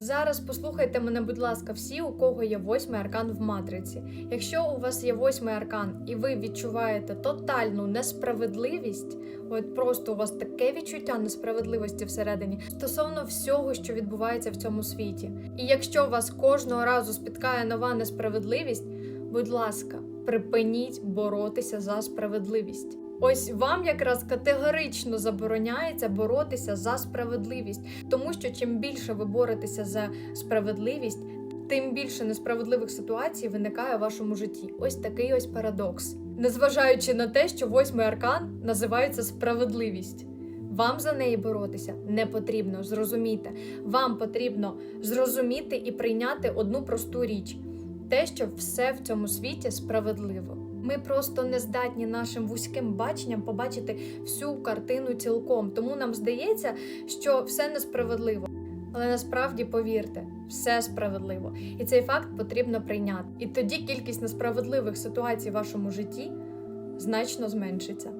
Зараз послухайте мене, будь ласка, всі, у кого є восьмий аркан в матриці. Якщо у вас є восьмий аркан і ви відчуваєте тотальну несправедливість, от просто у вас таке відчуття несправедливості всередині стосовно всього, що відбувається в цьому світі. І якщо вас кожного разу спіткає нова несправедливість, будь ласка, припиніть боротися за справедливість. Ось вам якраз категорично забороняється боротися за справедливість, тому що чим більше ви боретеся за справедливість, тим більше несправедливих ситуацій виникає в вашому житті. Ось такий ось парадокс. Незважаючи на те, що восьмий аркан називається справедливість. Вам за неї боротися не потрібно, зрозумійте. Вам потрібно зрозуміти і прийняти одну просту річ: те, що все в цьому світі справедливо. Ми просто не здатні нашим вузьким баченням побачити всю картину цілком. Тому нам здається, що все несправедливо. Але насправді повірте, все справедливо, і цей факт потрібно прийняти. І тоді кількість несправедливих ситуацій в вашому житті значно зменшиться.